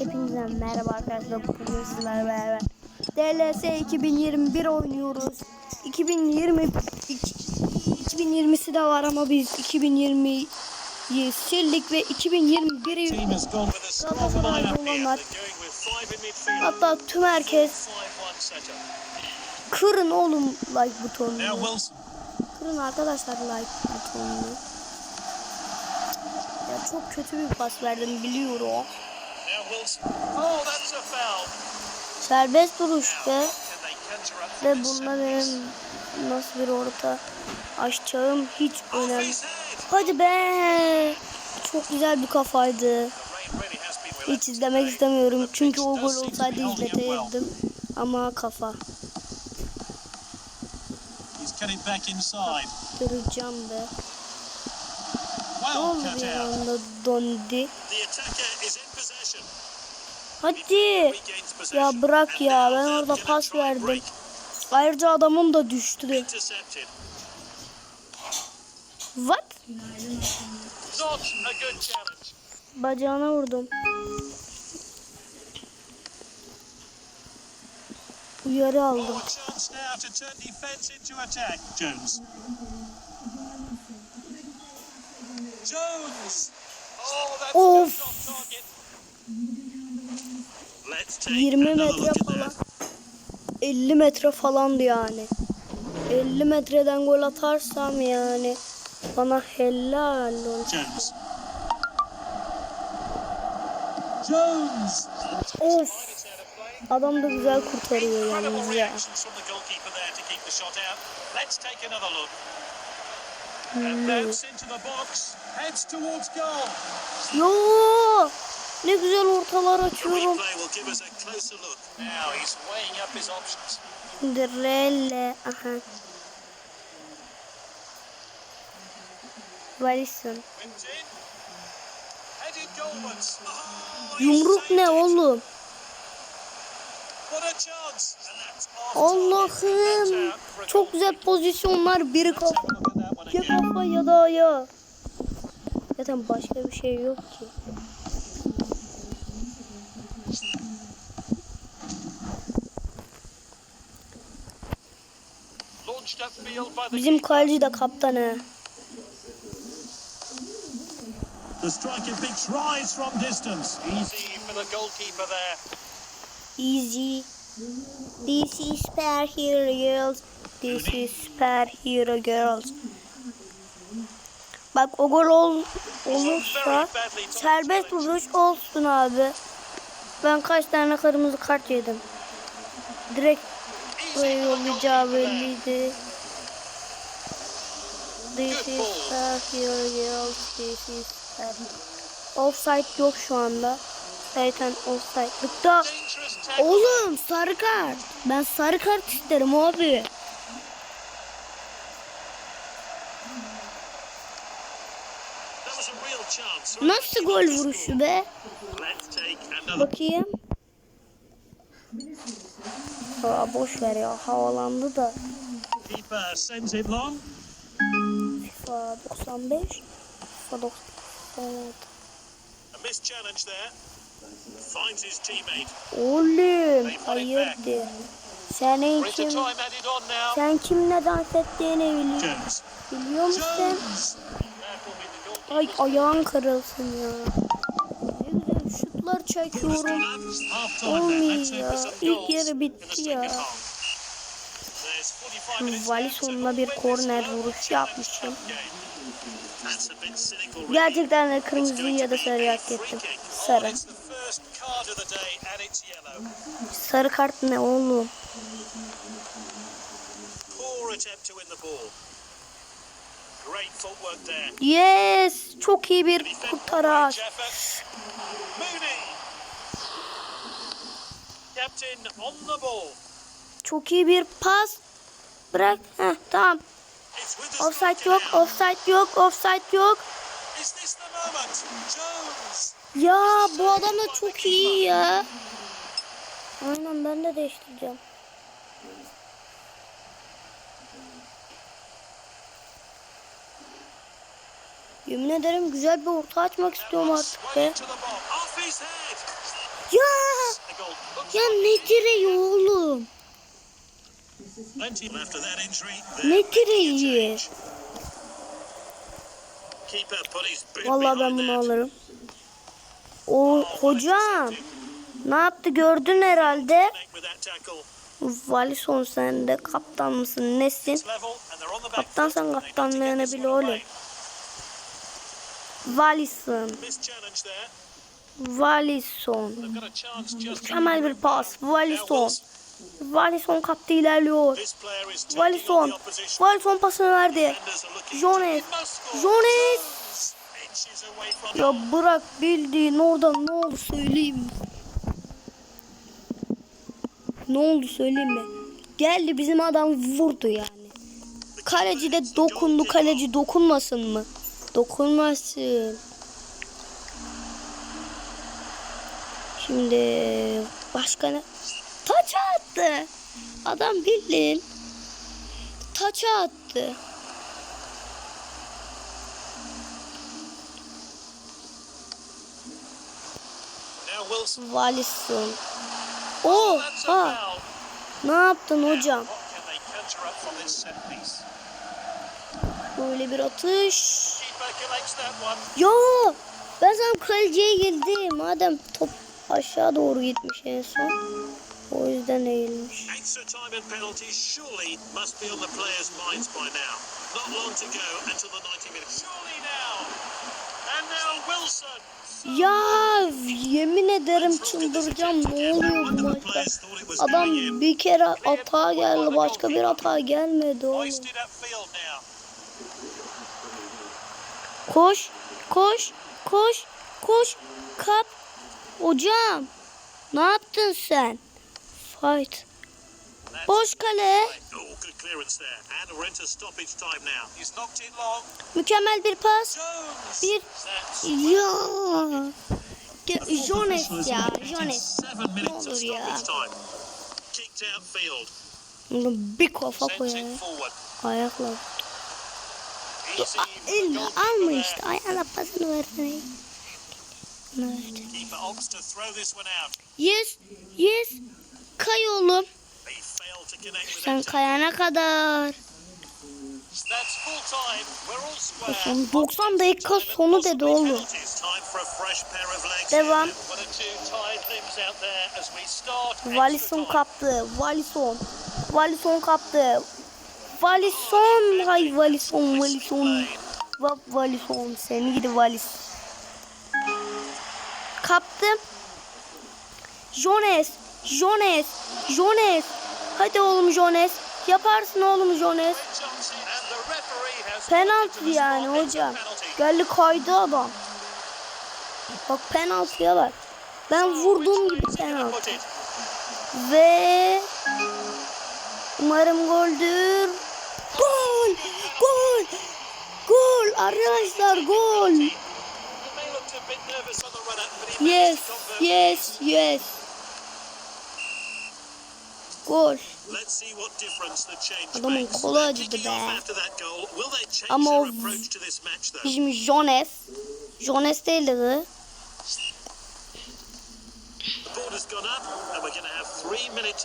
Hepinize merhaba arkadaşlar. Bugün sizlerle beraber DLS 2021 oynuyoruz. 2020 2020'si de var ama biz 2020'yi sildik ve 2021'i team has gone with a strong Galatasaraylı lineup here. olanlar hatta tüm herkes 5-1 setup. kırın oğlum like butonunu. Kırın arkadaşlar like butonunu. Ya çok kötü bir pas verdim biliyorum. Oh, that's a foul. Serbest vuruş ve piece? benim nasıl bir orta açacağım hiç önemli. Hadi be! Çok güzel bir kafaydı. Hiç izlemek istemiyorum çünkü o gol olsaydı izletirdim. Ama kafa. Kıracağım be. Ne oldu bir anda dondi. The attacker is in possession. Hadi! Ya bırak ya ben orada pas verdim. Ayrıca adamım da düştü. What? Bacağına vurdum. Uyarı aldım. Oh, 20 another metre falan. that. 50 metre falandı yani. 50 metreden gol atarsam yani bana helal olsun. Jones. Jones. Of adam da güzel kurtarıyor yalnız ya. goal. Yo! Ne güzel ortalar açıyorum. Cinderella. Aha. Varison. Oh, Yumruk ne oğlum? Allah'ım. Çok güzel pozisyonlar. Biri kafa. Ya kafa ya da ayağı. Zaten başka bir şey yok ki. Launched upfield by the Bizim kaleci de kaptan he. The striker big tries from distance. Easy for the goalkeeper there. Easy. This is superhero girls. This is superhero girls. Bak o gol ol, olursa serbest vuruş olsun abi. Ben kaç tane kırmızı kart yedim. Direkt buraya yollayacağı belliydi. This is superhero girls. This is. Offside yok şu anda. Zaten offside'lıkta. Oğlum sarı kart. Ben sarı kart isterim abi. Nasıl gol vuruşu be? Bakayım. Aa, boş ver ya havalandı da. Keeper sends it long. FIFA 95. FIFA 96. A missed challenge there. Finds his teammate. Oğlum hayırdır? The kim? Sen kimle dans ettiğini bili Jones. biliyor musun? Ay ayağın kırılsın ya. Ne güzel şutlar çekiyorum. Olmuyor İlk yarı bitti ya. Half. There's 45 minutes Vali left to sonunda bir korner Global vuruş Challenge yapmışım. Gerçekten de kırmızı ya da sarı hak ettim. Sarı. Sarı kart ne oğlum? Yes! Çok iyi bir kurtarış. Çok iyi bir pas. Bırak. Heh, tamam. Offside yok, offside yok, offside yok. Ya bu adam da çok iyi ya. Aynen ben de değiştireceğim. Yemin ederim güzel bir orta açmak istiyorum artık be. Ya ya ne direği oğlum? Ne direği? Vallahi ben bunu alırım. O hocam ne yaptı gördün herhalde. Valison sen de kaptan mısın nesin? Kaptan sen kaptanlığını get this bil one oğlum. Valison. Valison. Mükemmel bir pas. Valison. Valison kaptı ilerliyor. Valison. Valison pasını verdi. Jones. Jones. Ya bırak bildiğin orada ne oldu söyleyeyim? Ne oldu söyleyeyim mi? Geldi bizim adam vurdu yani. Kaleci de dokundu. Kaleci dokunmasın mı? Dokunmasın. Şimdi başka ne? Taça attı. Adam bildiğin taça attı. Now Wilson. Valisin. That's a Oha! foul. Ne yaptın hocam? Böyle bir atış. Yo! Ben sana kaleciye girdim. Madem top aşağı doğru gitmiş en son. O yüzden eğilmiş. Extra time and penalties surely must be on the players' minds by now. Not long to go until the 90 minutes. Surely now. And now Wilson. Ya yemin ederim çıldıracağım. Ne oluyor bu maçta? Adam bir kere atağa geldi. Başka bir atağa gelmedi oğlum. Koş, koş, koş, koş. Kap. Hocam. Ne yaptın sen? Fight. Boş kale. Mükemmel bir pas. Bir ya. Jones ya, Jones. Of olur ya. bir kafa koyar. Ayakla. Goalkeeper alma işte. Ayağına pasını versene. Yes, yes. Kay oğlum. Sen kayana kadar. That's full time. We're all square. Son 90 dakika sonu dedi oğlum. Devam. Valison kaptı. Valison. Valison kaptı. Valison. Hay Valison. Valison. Va Valison. Seni gidi Valis. Kaptım. Jones. Jones. Jones. Hadi oğlum Jones. Yaparsın oğlum Jones. Penaltı yani hocam. Geldi kaydı adam. Bak penaltıya bak. Ben vurduğum gibi penaltı. Ve umarım goldür. Gol! Gol! Gol! Arkadaşlar gol! He may look a bit nervous on the run up, but he Yes, managed to convert. yes, yes. Gol. Let's see what difference the change Adamın kolu acıdı be. Ama o- approach to this match though? Bizim Jones. Jones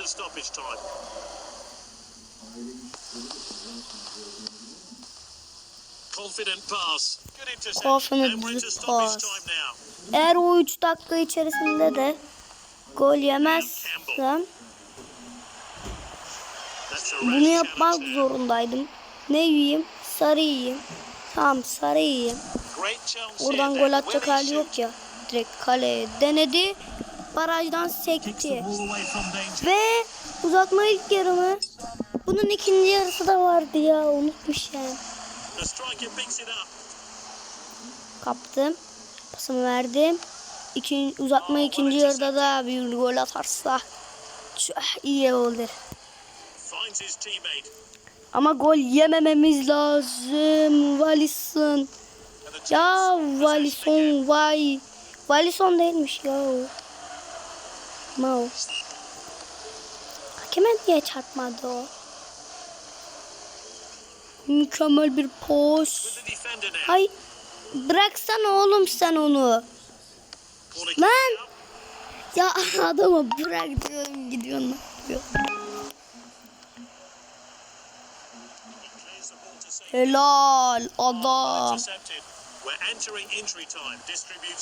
stoppage time. Confident pass. Good intercept. Confident and we're into stoppage pass. time now. Eğer o 3 dakika içerisinde de gol yemezsem bunu yapmak zorundaydım. Ne yiyeyim? Sarı yiyeyim. Tamam sarı yiyeyim. Oradan gol atacak hali yok ya. Direkt kaleye denedi. Barajdan sekti. Ve uzatma ilk yarımı. Bunun ikinci yarısı da vardı ya. Unutmuş yani. Kaptım. Pasımı verdim. İkinci, uzatma ikinci yarıda da bir gol atarsa çok iyi olur. Ama gol yemememiz lazım. The Ya. Valisson vay. Valisson değilmiş ya. Mao. Hakeme niye çarpmadı o? Mükemmel bir poz. Hay bıraksana oğlum sen onu. Lan! Ya adamı bırak diyorum gidiyor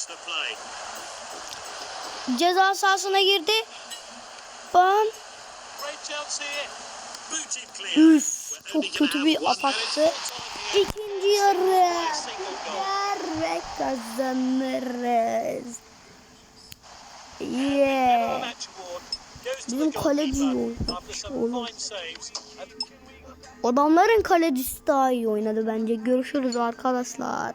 the play. Ceza sahasına girdi. Ban. Üf, çok kötü bir here. İkinci yarı. Ve kazanırız. Yeah. Bizim kaleci some oğlum. Adamların kalecisi daha iyi oynadı bence. Görüşürüz arkadaşlar.